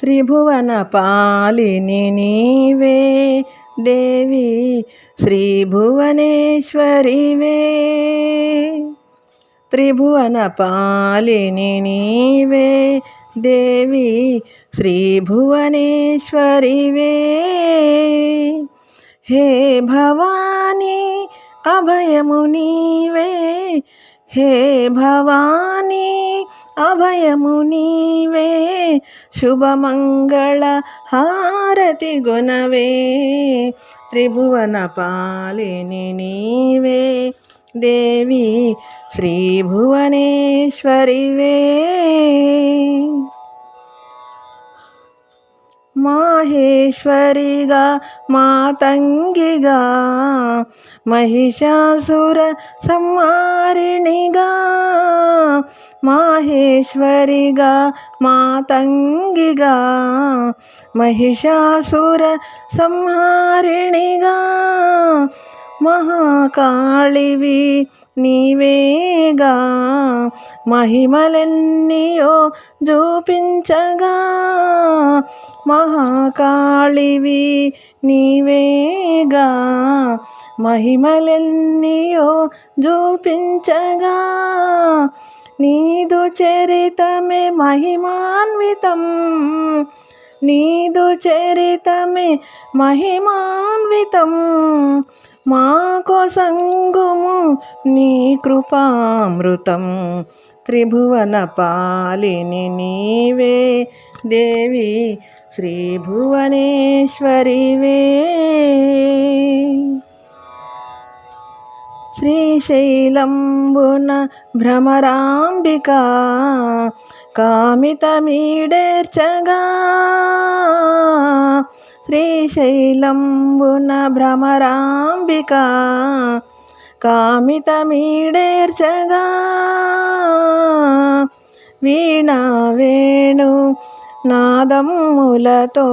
త్రిభువన పాలిని నీవే దేవి శ్రీ భువనేశ్వరివే త్రిభువన పాలిని నీవే దేవి శ్రీ భువనేశ్వరివే హే భవానీ అభయము నీవే హే భవానీ అభయము నీవే శుభమంగళ హారతి గుణవే త్రిభువన పాలిని నీవే దేవి శ్రీ భువనేశ్వరివే మాహేశ్వరిగా మాతంగిగా మహిషాసుర సంహారిణిగా మాహేశ్వరిగా మాతంగిగా మహిషాసుర సంహారిణిగా మహాకాళివి నీవేగా మహిమలెన్నియో చూపించగా మహాకాళివి నీవేగా మహిమలెన్నియో చూపించగా నీదు చరితమే మహిమాన్వితం. నీదు చరితమే మహిమాన్వితం. మాకో సంగుము నీ కృపామృతం. త్రిభువన పాలిని నీవే దేవి శ్రీ భువనేశ్వరివే శ్రీశైలంబున భ్రమరాంబిక కామితమీడేర్చగా. శ్రీశైలంబున భ్రమరాంబిక కామితమీడేర్చగా. వీణా వేణు నాదమ్ములతో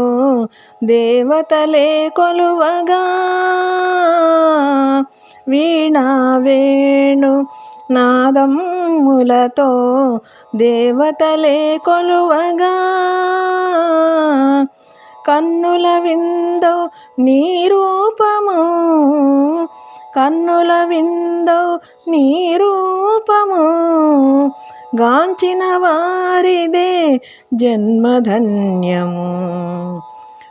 దేవతలే కొలువగా. వీణా వేణు దేవతలే కొలువగా. కన్నుల విందో నీ రూపము కన్నుల విందో నీ రూపము. గాంచిన వారిదే జన్మధన్యము.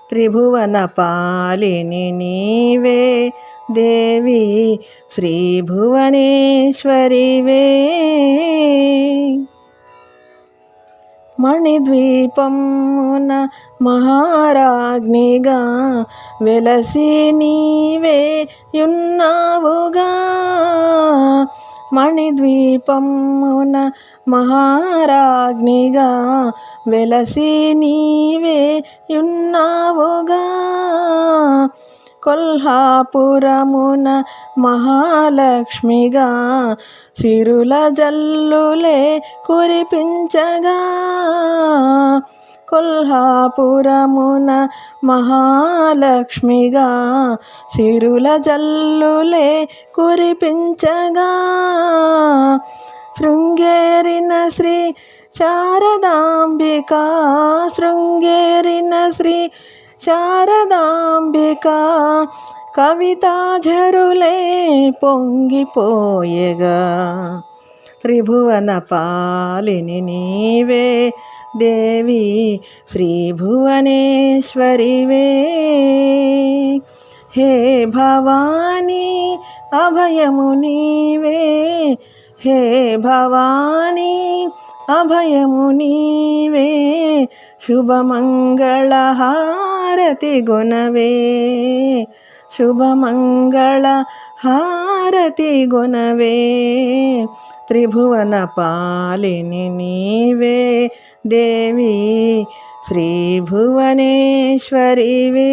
త్రిభువన పాలిని నీవే దేవి శ్రీ భువనేశ్వరివే మణిద్వీపమున మహారాజ్ఞిగా వెలసి నీవే యున్నావుగా మణిద్వీపమున మహారాజ్ఞిగా వెలసి నీవే యున్నావుగా కొల్హాపురమున మహాలక్ష్మిగా సిరుల జల్లులే కురిపించగా. కొల్హాపురమున మహాలక్ష్మిగా సిరుల జల్లులే కురిపించగా. శృంగేరిన శ్రీ శారదాంబిక శృంగేరిన శ్రీ శారదాంబిక కవితాఝరులే పొంగిపోయగా త్రిభువన పాలిని నీవే దేవి శ్రీ భువనేశ్వరివే హే భవానీ అభయము నీవే హే భవానీ అభయము నీవే శుభమంగళ హారతి గుణవే శుభమంగళ హారతి గుణవే త్రిభువన పాలిని నీవే దేవి శ్రీ భువనేశ్వరివే